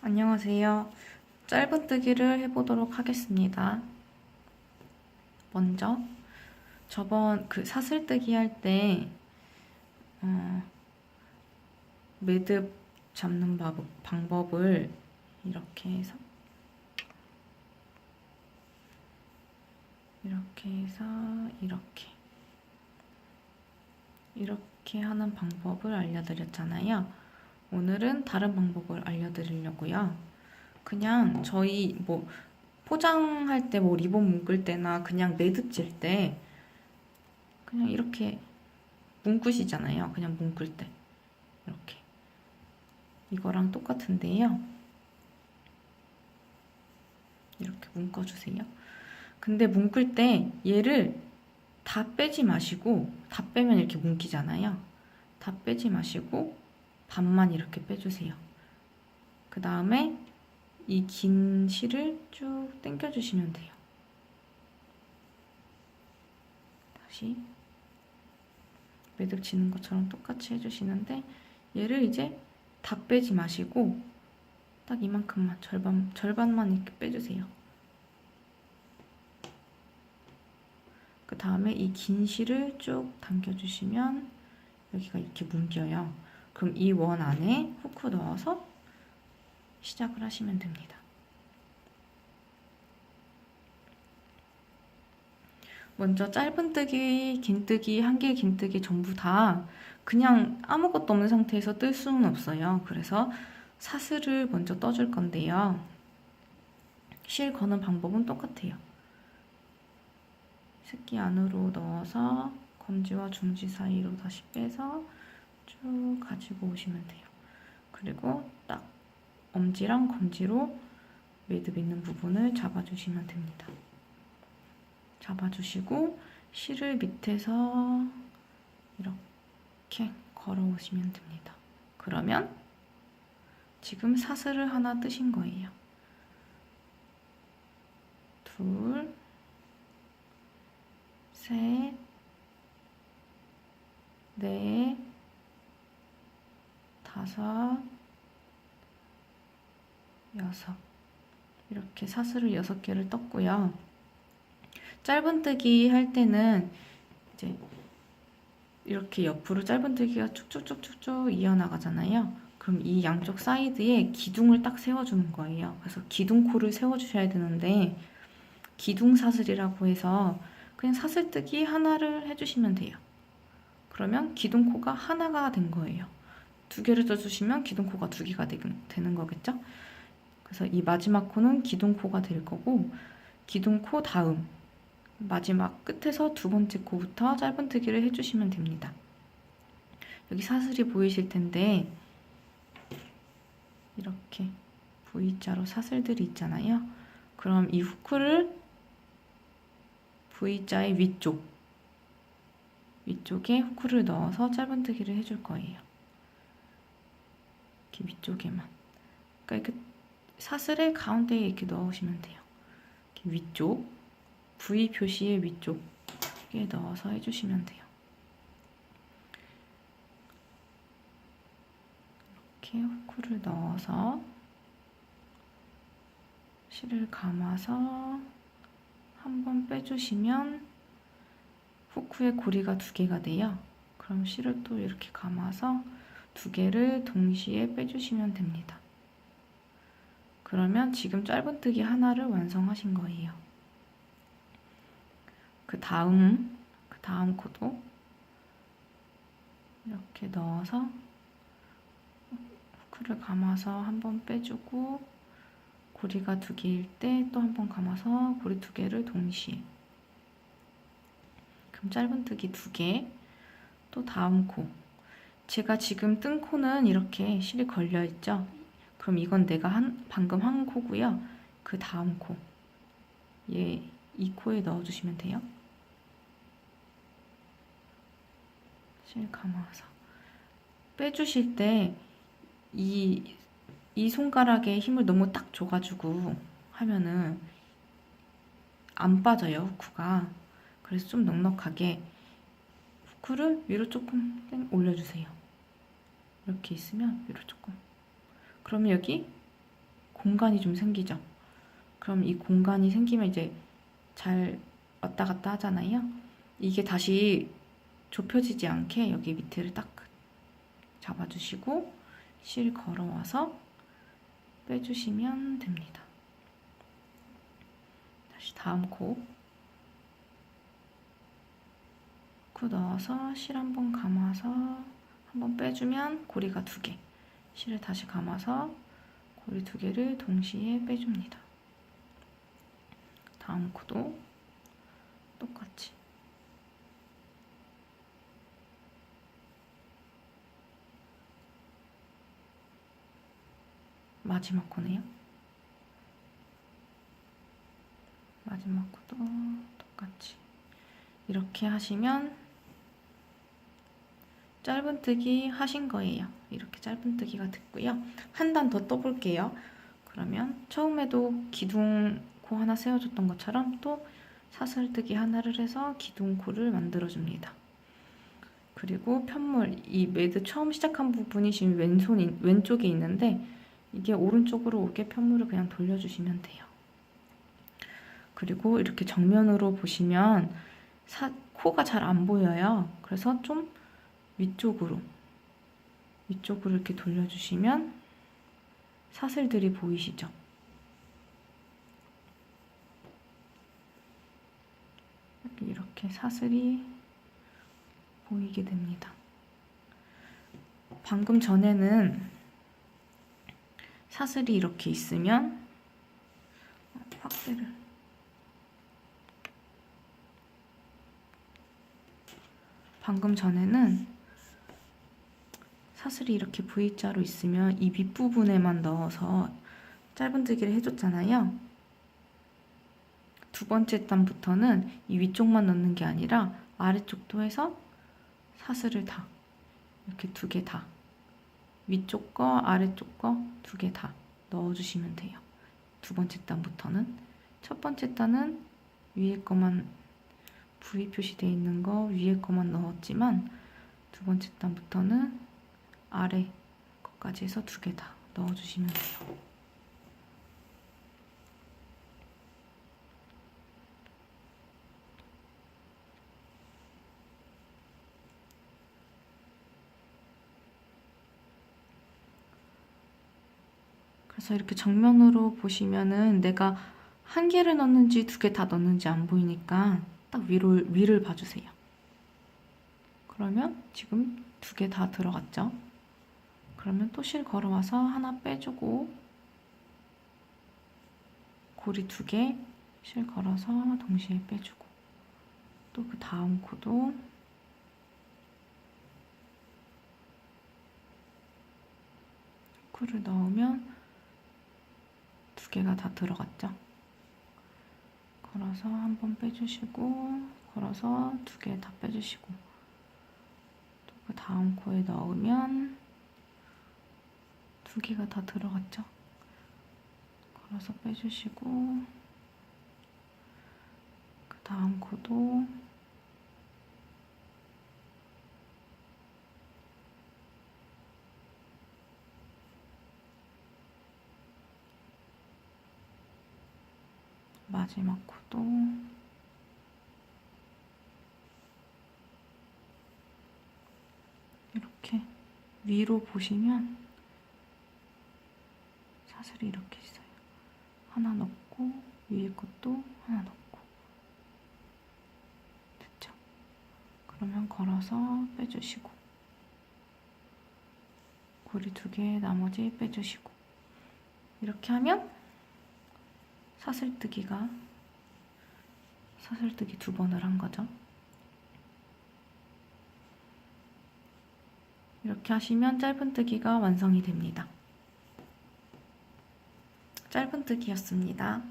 안녕하세요. 짧은뜨기를 해보도록 하겠습니다. 먼저 저번 그 사슬뜨기 할때 어, 매듭 잡는 바- 방법을 이렇게 해서 이렇게 해서 이렇게 이렇게 하는 방법을 알려드렸잖아요. 오늘은 다른 방법을 알려드리려고요. 그냥 저희 뭐 포장할 때 뭐 리본 묶을 때나 그냥 매듭 질 때 그냥 이렇게 문구시잖아요. 그냥 묶을 때 이렇게 이거랑 똑같은데요. 이렇게 묶어주세요. 근데 묶을 때 얘를 다 빼지 마시고 다 빼면 이렇게 묶이잖아요. 다 빼지 마시고 반만 이렇게 빼주세요. 그 다음에 이 긴 실을 쭉 당겨주시면 돼요. 다시 매듭 치는 것처럼 똑같이 해주시는데 얘를 이제 다 빼지 마시고 딱 이만큼만 절반 절반만 이렇게 빼주세요. 그 다음에 이 긴 실을 쭉 당겨주시면 여기가 이렇게 묶여요. 그럼 이 원 안에 후크 넣어서 시작을 하시면 됩니다. 먼저 짧은뜨기, 긴뜨기, 한길 긴뜨기 전부 다 그냥 아무것도 없는 상태에서 뜰 수는 없어요. 그래서 사슬을 먼저 떠줄 건데요. 실 거는 방법은 똑같아요. 새끼 안으로 넣어서 검지와 중지 사이로 다시 빼서 쭉 가지고 오시면 돼요. 그리고 딱 엄지랑 검지로 매듭 있는 부분을 잡아주시면 됩니다. 잡아주시고 실을 밑에서 이렇게 걸어오시면 됩니다. 그러면 지금 사슬을 하나 뜨신 거예요. 둘, 셋, 넷, 다섯, 여섯. 이렇게 사슬을 여섯 개를 떴고요. 짧은뜨기 할 때는 이제 이렇게 옆으로 짧은뜨기가 쭉쭉쭉쭉쭉 이어나가잖아요. 그럼 이 양쪽 사이드에 기둥을 딱 세워주는 거예요. 그래서 기둥코를 세워주셔야 되는데 기둥 사슬이라고 해서 그냥 사슬뜨기 하나를 해주시면 돼요. 그러면 기둥코가 하나가 된 거예요. 두 개를 떠주시면 기둥코가 두 개가 되, 되는 거겠죠? 그래서 이 마지막 코는 기둥코가 될 거고 기둥코 다음 마지막 끝에서 두 번째 코부터 짧은뜨기를 해주시면 됩니다. 여기 사슬이 보이실 텐데 이렇게 V자로 사슬들이 있잖아요. 그럼 이 후크를 V자의 위쪽 위쪽에 후크를 넣어서 짧은뜨기를 해줄 거예요. 이렇게 위쪽에만. 그러니까 이렇게 사슬의 가운데에 이렇게 넣으시면 돼요. 이렇게 위쪽, V 표시의 위쪽에 넣어서 해주시면 돼요. 이렇게 후크를 넣어서 실을 감아서 한번 빼주시면 후크의 고리가 두 개가 돼요. 그럼 실을 또 이렇게 감아서 두 개를 동시에 빼주시면 됩니다. 그러면 지금 짧은뜨기 하나를 완성하신 거예요. 그 다음, 그 다음 코도 이렇게 넣어서 후크를 감아서 한번 빼주고 고리가 두 개일 때 또 한번 감아서 고리 두 개를 동시에 그럼 짧은뜨기 두 개, 또 다음 코 제가 지금 뜬 코는 이렇게 실이 걸려 있죠 그럼 이건 내가 한, 방금 한 코고요. 그 다음 코. 얘, 이 코에 넣어주시면 돼요. 실 감아서. 빼주실 때, 이, 이 손가락에 힘을 너무 딱 줘가지고 하면은 안 빠져요, 후크가. 그래서 좀 넉넉하게 후크를 위로 조금 땡 올려주세요. 이렇게 있으면 위로 조금. 그러면 여기 공간이 좀 생기죠. 그럼 이 공간이 생기면 이제 잘 왔다 갔다 하잖아요. 이게 다시 좁혀지지 않게 여기 밑에를 딱 잡아주시고 실 걸어와서 빼주시면 됩니다. 다시 다음 코. 코 넣어서 실 한번 감아서 한번 빼주면 고리가 두 개. 실을 다시 감아서 고리 두 개를 동시에 빼줍니다. 다음 코도 똑같이. 마지막 코네요. 마지막 코도 똑같이. 이렇게 하시면 짧은뜨기 하신 거예요. 이렇게 짧은뜨기가 됐고요. 한 단 더 떠볼게요. 그러면 처음에도 기둥코 하나 세워줬던 것처럼 또 사슬뜨기 하나를 해서 기둥코를 만들어줍니다. 그리고 편물, 이 매드 처음 시작한 부분이 지금 왼손, 왼쪽에 있는데 이게 오른쪽으로 오게 편물을 그냥 돌려주시면 돼요. 그리고 이렇게 정면으로 보시면 사, 코가 잘 안 보여요. 그래서 좀 위쪽으로 위쪽으로 이렇게 돌려주시면 사슬들이 보이시죠? 이렇게 사슬이 보이게 됩니다. 방금 전에는 사슬이 이렇게 있으면 확대를 방금 전에는 사슬이 이렇게 V자로 있으면 이 윗부분에만 넣어서 짧은뜨기를 해줬잖아요. 두 번째 단부터는 이 위쪽만 넣는 게 아니라 아래쪽도 해서 사슬을 다 이렇게 두 개 다 위쪽 거 아래쪽 거 두 개 다 넣어주시면 돼요. 두 번째 단부터는 첫 번째 단은 위에 거만 V 표시되어 있는 거 위에 거만 넣었지만 두 번째 단부터는 아래 것까지 해서 두 개 다 넣어주시면 돼요. 그래서 이렇게 정면으로 보시면은 내가 한 개를 넣는지 두 개 다 넣는지 안 보이니까 딱 위로, 위를 봐주세요. 그러면 지금 두 개 다 들어갔죠? 그러면 또 실 걸어와서 하나 빼주고 고리 두 개 실 걸어서 동시에 빼주고 또 그 다음 코도 코를 넣으면 두 개가 다 들어갔죠? 걸어서 한 번 빼주시고 걸어서 두 개 다 빼주시고 또 그 다음 코에 넣으면 두 개가 다 들어갔죠? 걸어서 빼주시고 그 다음 코도 마지막 코도 이렇게 위로 보시면 사슬이 이렇게 있어요. 하나 넣고 위에 것도 하나 넣고 됐죠? 그러면 걸어서 빼주시고 고리 두 개 나머지 빼주시고 이렇게 하면 사슬뜨기가 사슬뜨기 두 번을 한 거죠. 이렇게 하시면 짧은뜨기가 완성이 됩니다. 짧은 뜨기였습니다.